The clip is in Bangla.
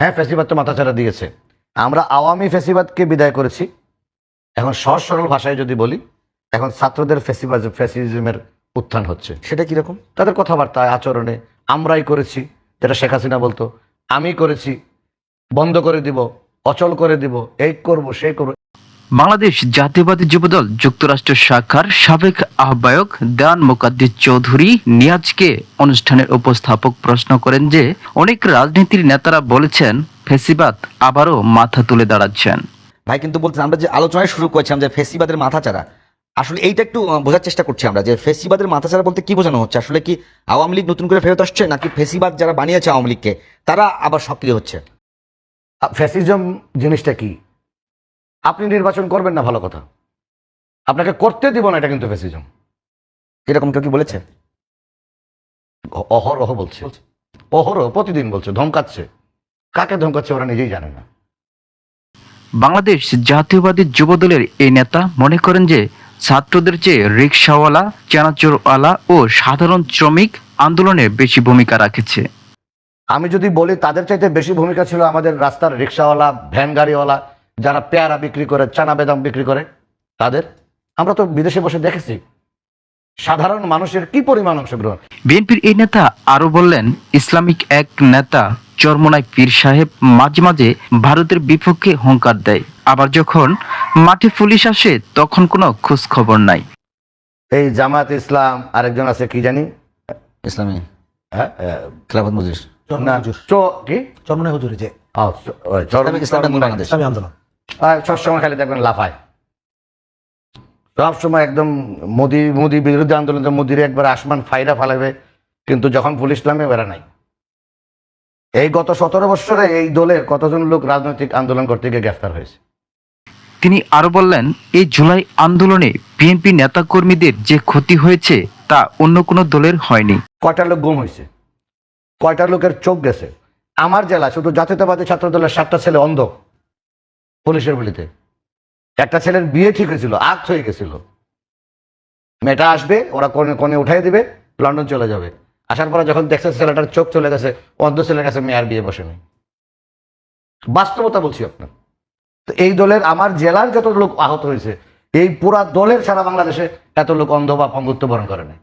হ্যাঁ ফেসিবাদ তো মাথাচাড়া দিয়েছে। আমরা আওয়ামী ফেসিবাদকে বিদায় করেছি। এখন সহজ সরল ভাষায় যদি বলি এখন ছাত্রদের ফেসিবাজ ফেসিজমের উত্থান হচ্ছে। সেটা কীরকম তাদের কথাবার্তা আচরণে আমরাই করেছি যেটা শেখ হাসিনা বলতো আমি করেছি বন্ধ করে দিব অচল করে দিব এই করব সেই করব। বাংলাদেশ জাতীয়বাদী যুবদল যুক্তরাষ্ট্র শাখার সাবেক আহ্বায়ক দেওয়ান মোকাদ্দির চৌধুরী নিয়াজকে অনুষ্ঠানের উপস্থাপক প্রশ্ন করেন যে অনেক রাজনীতির নেতারা বলেছেন ফেসিবাদ আবারও মাথা তুলে দাঁড়াচ্ছেন। ভাই কিন্তু বলছেন আমরা যে আলোচনায় শুরু করেছিলাম যে ফেসিবাদের মাথাচাড়া আসলে এইটা একটু বোঝার চেষ্টা করছি আমরা যে ফেসিবাদের মাথা মাথাচাড়া বলতে কি বোঝানো হচ্ছে? আসলে কি আওয়ামী লীগ নতুন করে ফেরত আসছে নাকি ফেসিবাদ যারা বানিয়েছে আওয়ামী লীগকে তারা আবার সক্রিয় হচ্ছে? ফ্যাসিজম জিনিসটা কি? আপনি নির্বাচন করবেন না ভালো কথা। আপনাকে করতে দিব না এটা কিন্তু ফ্যাসিজম এরকম কেউ কি বলেছে? অহরহ বলছে। অহরহ প্রতিদিন বলছে ধমকাচ্ছে। কাকে ধমকাচ্ছে ওরা নিজেই জানে না। বাংলাদেশ জাতীয়বাদী যুবদলের এই নেতা মনে করেন যে ছাত্রদের চেয়ে রিক্সাওয়ালা চানাচুরওয়ালা ও সাধারণ শ্রমিক আন্দোলনে বেশি ভূমিকা রাখেছে। আমি যদি বলি তাদের চাইতে বেশি ভূমিকা ছিল আমাদের রাস্তার রিক্সাওয়ালা ভ্যান গাড়িওয়ালা যারা পেয়ারা বিক্রি করে চানা বেদাম বিক্রি করে তাদের আমরা তো বিদেশে বসে দেখেছি সাধারণ মানুষের কি পরিমাণ অংশগ্রহণ? বিএনপির এই নেতা আরও বললেন ইসলামিক এক নেতা চরমনায় পীর সাহেব মাঝে মাঝে ভারতের বিপক্ষে হুঙ্কার দেয়। আবার যখন মাঠে পুলিশ আসে তখন কোনো খোঁজ খবর নাই। এই জামাত ইসলাম আরেকজন আছে কি জানি? ইসলামী। হ্যাঁ, খেলাফত মজলিস। না, চো কি? চরমনায় হুজুরি যে। আহ, ওই চরম- ইসলাম বাংলাদেশ। ইসলামী আন্দোলন। সবসময় খালি দেখবেন লাফায়। সবসময় একদম মোদি মোদি বিরুদ্ধে আন্দোলন মোদির একবার আসমান ফাইরা ফালাবে কিন্তু যখন পুলিশ নামে বেড়া নাই। এই গত সতেরো বছরে এই দলের কতজন লোক রাজনৈতিক আন্দোলন করতে গিয়ে গ্রেফতার হয়েছে? তিনি আরও বললেন এই জুলাই আন্দোলনে বিএনপি নেতাকর্মীদের যে ক্ষতি হয়েছে তা অন্য কোনো দলের হয়নি। কয়টা লোক গুম হয়েছে? কয়টা লোকের চোখ গেছে? আমার জেলা শুধু জাতীয়তাবাদী ছাত্র দলের সাতটা ছেলে অন্ধ। পুলিশের বলিতে একটা ছেলের বিয়ে ঠিক হয়েছিল, আগ হয়ে গেছিল। মেয়েটা আসবে, ওরা কোণে কোণে উঠাই দিবে, লন্ডন চলে যাবে। আসার পরে যখন দেখছে ছেলেটার চোখ চলে গেছে, অন্ধ ছেলের কাছে মেয়ের বিয়ে বসে নেই। বাস্তবতা বলছি আপনার। তো এই দলের আমার জেলার যত লোক আহত হয়েছে, এই পুরা দলের সারা বাংলাদেশে এত লোক অন্ধ বা পঙ্গুত্ব বরণ করে নাই।